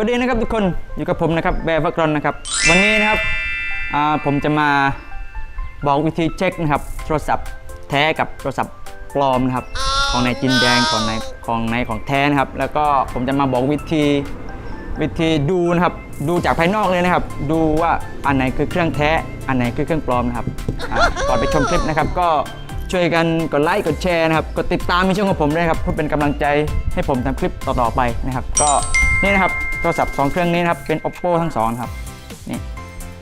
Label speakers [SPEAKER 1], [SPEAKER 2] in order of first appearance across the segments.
[SPEAKER 1] วัสดีนะครับทุกคนอยู่กับผมนะครับแบร์ฟักรอนนะครับ วันนี้นะครับผมจะมาบอกวิธีเช็คนะครับโทรศัพท์แท้กับโทรศัพท์ปลอมนะครับของในจินแดงของในของในของแท้นะครับ แล้วก็ผมจะมาบอกวิธีวิธีดูนะครับ ดูจากภายนอกเลยนะครับ ดูว่าอันไหนคือเครื่องแท้ อันไหนคือเครื่องปลอมนะครับก่อนไปชมคลิปนะครับ ก็ช่วยกันกดไลค์กดแชร์นะครับกดติดตามในช่องของผมด้วยครับเพื่อเป็นกำลังใจให้ผมทำคลิปต่อๆไปนะครับ ก็ นี่นะครับโทรศัพท์สองเครื่องนี้นะครับเป็น oppo ทั้งสองครับนี่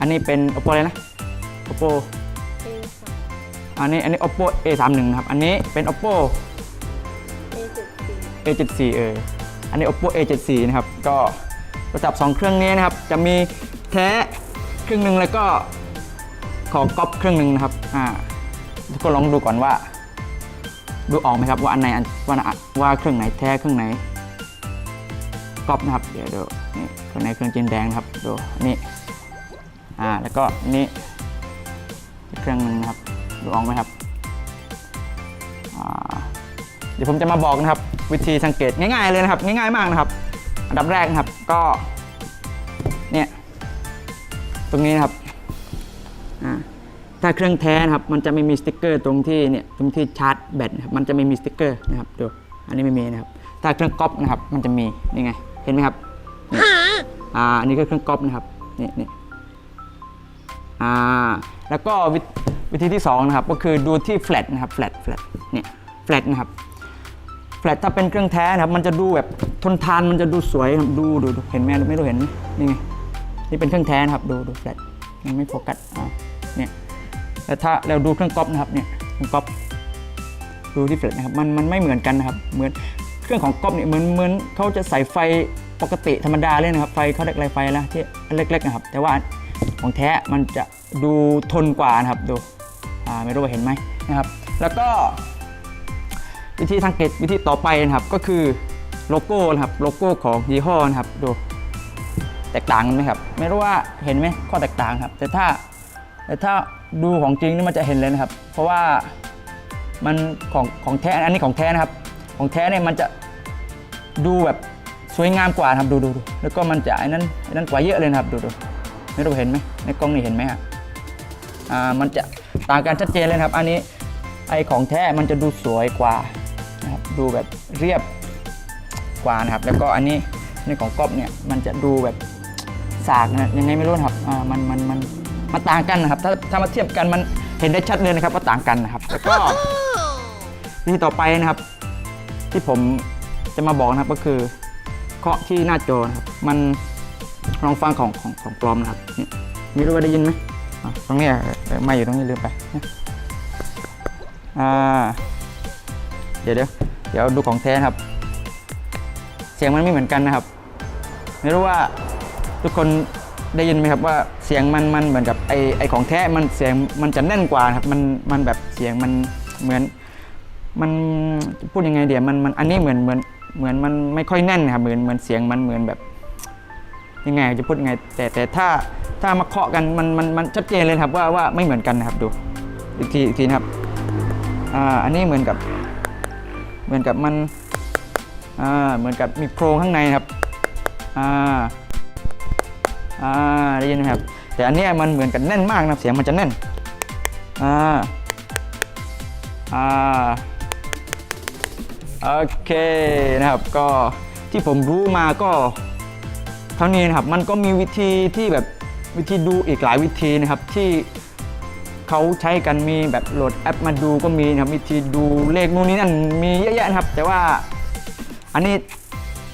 [SPEAKER 1] อันนี้เป็น oppo อะไรนะ oppo อันนี้อันนี้ oppo a31 นะครับอันนี้เป็น oppo a74 เอออันนี้ oppo a74 นะครับก็โทรศัพท์สองเครื่องนี้นะครับจะมีแท้เครื่องหนึ่งแล้วก็ของก๊อปเครื่องหนึ่งนะครับอ่าทุกคนลองดูก่อนว่า ดูออกไหมครับว่าอันไหนอันว่าอันว่าเครื่องไหนแท้เครื่องไหน ก๊อปนะครับ เดี๋ยวดูนี่เครื่องในเครื่องจีนแดงนะครับดูนี่อ่าแล้วก็นี่เครื่องนึงนะครับดูออกไหมครับอ่าเดี๋ยวผมจะมาบอกนะครับ วิธีสังเกตง่ายๆเลยนะครับ ง่ายๆมากนะครับ อันดับแรกนะครับก็เนี่ยตรงนี้นะครับอ่าถ้าเครื่องแท้นะครับ มันจะไม่มีสติกเกอร์ตรงที่เนี่ยตรงที่ชาร์จแบตนะครับมันจะไม่มีสติกเกอร์นะครับดูอันนี้ไม่มีนะครับ ถ้าเครื่องก๊อปนะครับ มันจะมีนี่ไง เห็นไหมครับนี่อ่าอันนี้ก็เครื่องก๊อปนะครับนี่นี่อ่าแล้วก็วิวิธีที่สองนะครับก็คือดูที่แฟลชนะครับแฟลชแฟลชเนี่ยแฟลชนะครับแฟลชถ้าเป็นเครื่องแท้นะครับ มันจะดูแบบทนทานมันจะดูสวยครับดูดูดูเห็นไหมไม่รู้เห็นไหมนี่ไงนี่เป็นเครื่องแท้นะครับดูดูแฟลชยังไม่โฟกัสอ่าเนี่ยแต่ถ้าเราดูเครื่องก๊อปนะครับเนี่ยเครื่องก๊อปดูที่เฟลชนะครับมันมันไม่เหมือนกันนะครับเหมือน เครื่องของก๊อปเนี่ยเหมือนเหมือนเขาจะใส่ไฟปกติธรรมดาเลยนะครับ ไฟเขาเรียกอะไรไฟแล้วที่เล็กๆนะครับ แต่ว่าของแท้มันจะดูทนกว่านะครับดูไม่รู้ว่าเห็นไหมนะครับ แล้วก็ วิธีสังเกตวิธีต่อไปนะครับก็คือโลโก้นะครับโลโก้ของยี่ห้อนะครับดูแตกต่างกันไหมครับ ไม่รู้ว่าเห็นไหมข้อแตกต่างครับ แต่ถ้าแต่ถ้าดูของจริงนี่มันจะเห็นเลยนะครับ เพราะว่ามันของของแท้อันนี้ของแท้นะครับ ของแท้เนี่ยมันจะดูแบบสวยงามกว่าครับดูดูดูแล้วก็มันจะไอ้นั้นไอ้นั้นกว่าเยอะเลยครับดูดูไม่รู้เห็นไหมในกล้องนี่เห็นไหมครับอ่ามันจะต่างกันชัดเจนเลยครับ อันนี้ไอของแท้มันจะดูสวยกว่านะครับดูแบบเรียบกว่านะครับ แล้วก็อันนี้ในของก๊อฟเนี่ยมันจะดูแบบสากนะยังไงไม่รู้นะครับอ่ามันมันมันมันต่างกันนะครับ ถ้าถ้ามาเทียบกันมันเห็นได้ชัดเลยนะครับว่าต่างกันนะครับ แล้วก็วิธีต่อไปนะครับ ที่ผมจะมาบอกนะครับก็คือเคาะที่หน้าจอนะครับ มันลองฟังของของของปลอมนะครับนี่ไม่รู้ว่าได้ยินไหมตรงนี้ไม่อยู่ตรงนี้ลืมไปอ่าเดี๋ยวเดี๋ยวเดี๋ยวดูของแท้ครับ เสียงมันไม่เหมือนกันนะครับ ไม่รู้ว่าทุกคนได้ยินไหมครับว่าเสียงมันมันเหมือนกับไอไอของแท้มันเสียงมันจะแน่นกว่าครับมันมันแบบเสียงมันเหมือน มันพูดยังไงเดี๋ยวมันมันอันนี้เหมือนเหมือนเหมือนมันไม่ค่อยแน่นครับเหมือนเหมือนเสียงมันเหมือนแบบ ยังไงจะพูดยังไง แต่แต่ถ้าถ้ามาเคาะกันมันมันมันชัดเจนเลยครับว่าว่าไม่เหมือนกันนะครับดูอีกทีอีกทีนะครับอ่าอันนี้เหมือนกับ เหมือนกับมันอ่าเหมือนกับมีโครงข้างในครับอ่าอ่าได้ยินไหมครับ แต่อันนี้มันเหมือนกันแน่นมากนะเสียงมันจะแน่นอ่าอ่า โอเคนะครับก็ที่ผมรู้มาก็เท่านี้นะครับมันก็มีวิธีที่แบบวิธีดูอีกหลายวิธีนะครับที่เขาใช้กันมีแบบโหลดแอปมาดูก็มีนะครับวิธีดูเลขนู่นนี่นั่นมีเยอะแยะนะครับ แต่ว่าอันนี้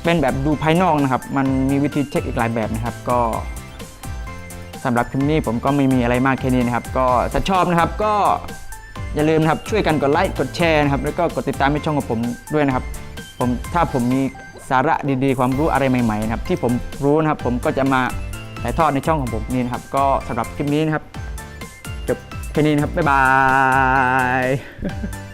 [SPEAKER 1] เป็นแบบดูภายนอกนะครับ มันมีวิธีเช็คอีกหลายแบบนะครับ ก็สำหรับคลิปนี้ผมก็ไม่มีอะไรมากแค่นี้นะครับ ก็ถ้าชอบนะครับก็ อย่าลืมนะครับช่วยกันกดไลค์กดแชร์นะครับแล้วก็กดติดตามในช่องของผมด้วยนะครับ ผมถ้าผมมีสาระดีๆ ความรู้อะไรใหม่ๆนะครับที่ผมรู้นะครับผมก็จะมาถ่ายทอดในช่องของผมนี่นะครับ ก็สำหรับคลิปนี้นะครับจบแค่นี้นะครับบ๊ายบาย